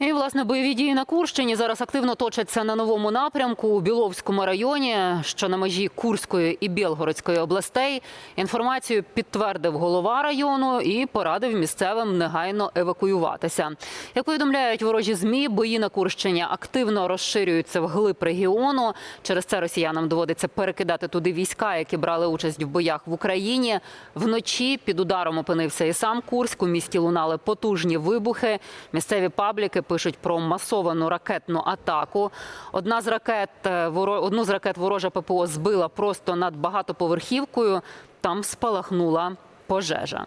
І власне бойові дії на Курщині зараз активно точаться на новому напрямку у Біловському районі, що на межі Курської і Білгородської областей. Інформацію підтвердив голова району і порадив місцевим негайно евакуюватися. Як повідомляють ворожі змі, бої на Курщині активно розширюються вглиб регіону. Через це росіянам доводиться перекидати туди війська, які брали участь в боях в Україні. Вночі під ударом опинився і сам Курськ. У місті лунали потужні вибухи. Місцеві пабліки пишуть про масовану ракетну атаку. Одна з ракет е, одну з ракет ворожа ППО збила просто над багатоповерхівкою. Там спалахнула пожежа.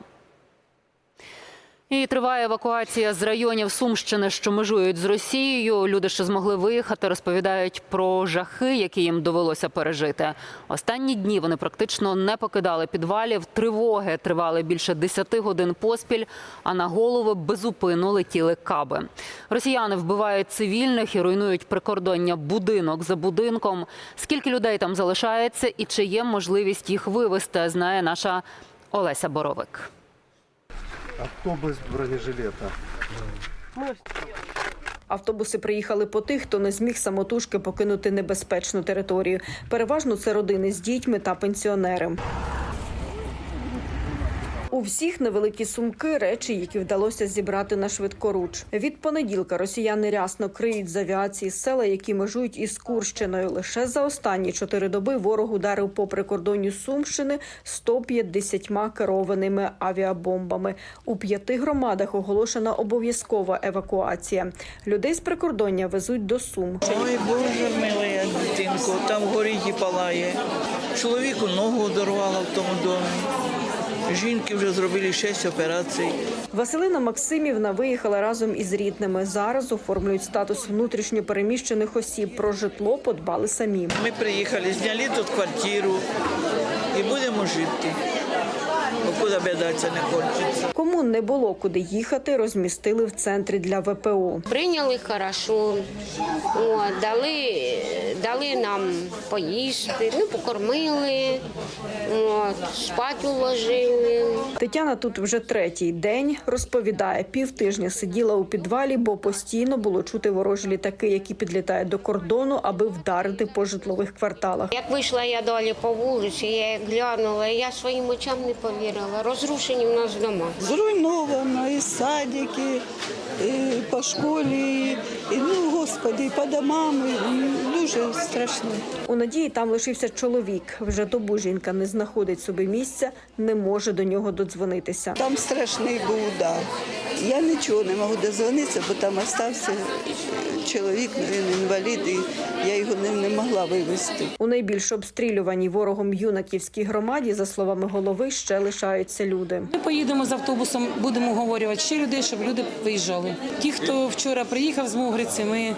І триває евакуація з районів Сумщини, що межують з Росією. Люди, що змогли виїхати, розповідають про жахи, які їм довелося пережити. Останні дні вони практично не покидали підвалів. Тривоги тривали більше 10 годин поспіль, а на голови безупину летіли каби. Росіяни вбивають цивільних і руйнують прикордоння будинок за будинком. Скільки людей там залишається і чи є можливість їх вивезти, знає наша Олеся Боровик. Автобус бронежилета. Автобуси приїхали по тих, хто не зміг самотужки покинути небезпечну територію. Переважно це родини з дітьми та пенсіонери. У всіх невеликі сумки, речі, які вдалося зібрати на швидкоруч. Від понеділка росіяни рясно криють з авіації села, які межують із Курщиною. Лише за останні чотири доби ворог ударив по прикордонню Сумщини 150 керованими авіабомбами. У п'яти громадах оголошена обов'язкова евакуація. Людей з прикордоння везуть до Сум. Ой, Боже милий, дитинку, там горить палає. Чоловіку ногу одорвало в тому домі. Жінки вже зробили шість операцій. Василина Максимівна виїхала разом із рідними. Зараз оформлюють статус внутрішньо переміщених осіб. Про житло подбали самі. Ми приїхали, зняли тут квартиру і будемо жити. Куди біда це не кончиться. Кому не було куди їхати, розмістили в центрі для ВПО. Прийняли хорошо, дали, дали нам поїсти, ну, покормили, от, спать уложили. Тетяна тут вже третій день розповідає, півтижня сиділа у підвалі, бо постійно було чути ворожі літаки, які підлітають до кордону, аби вдарити по житлових кварталах. Як вийшла я далі по вулиці, я глянула, я своїм очам не повірила. Розрушені в нас дома. Зруйновано і садики, і по школі, і, ну, господи, і по домам. і Дуже страшно. У надії там лишився чоловік. Вже добу жінка не знаходить собі місця, не може до нього додзвонитися. Там страшний був удар. Я нічого не можу дозвонитися, бо там остався чоловік, ну, він інвалід, і я його не, не могла вивезти. У найбільш обстрілюваній ворогом юнаківській громаді, за словами голови, ще лишаються люди. Ми поїдемо з автобусом, будемо говорювати ще людей, щоб люди виїжджали. Ті, хто вчора приїхав з Могриці, ми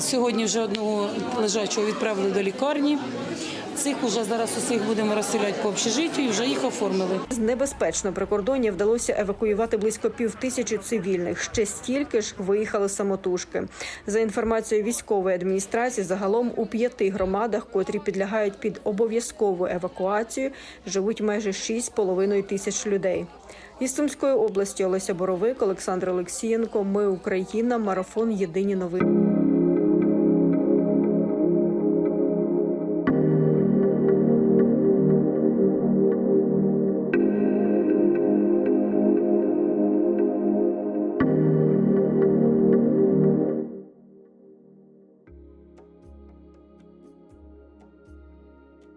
сьогодні вже одного лежачого відправили до лікарні. Цих уже зараз усіх будемо розселяти по общежиттю і вже їх оформили. З небезпечного прикордоння вдалося евакуювати близько пів тисячі цивільних. Ще стільки ж виїхали самотужки. За інформацією військової адміністрації, загалом у п'яти громадах, котрі підлягають під обов'язкову евакуацію, живуть майже 6,5 тисяч людей. Із Сумської області Олеся Боровик, Олександр Олексієнко. Ми Україна. Марафон. Єдині новини.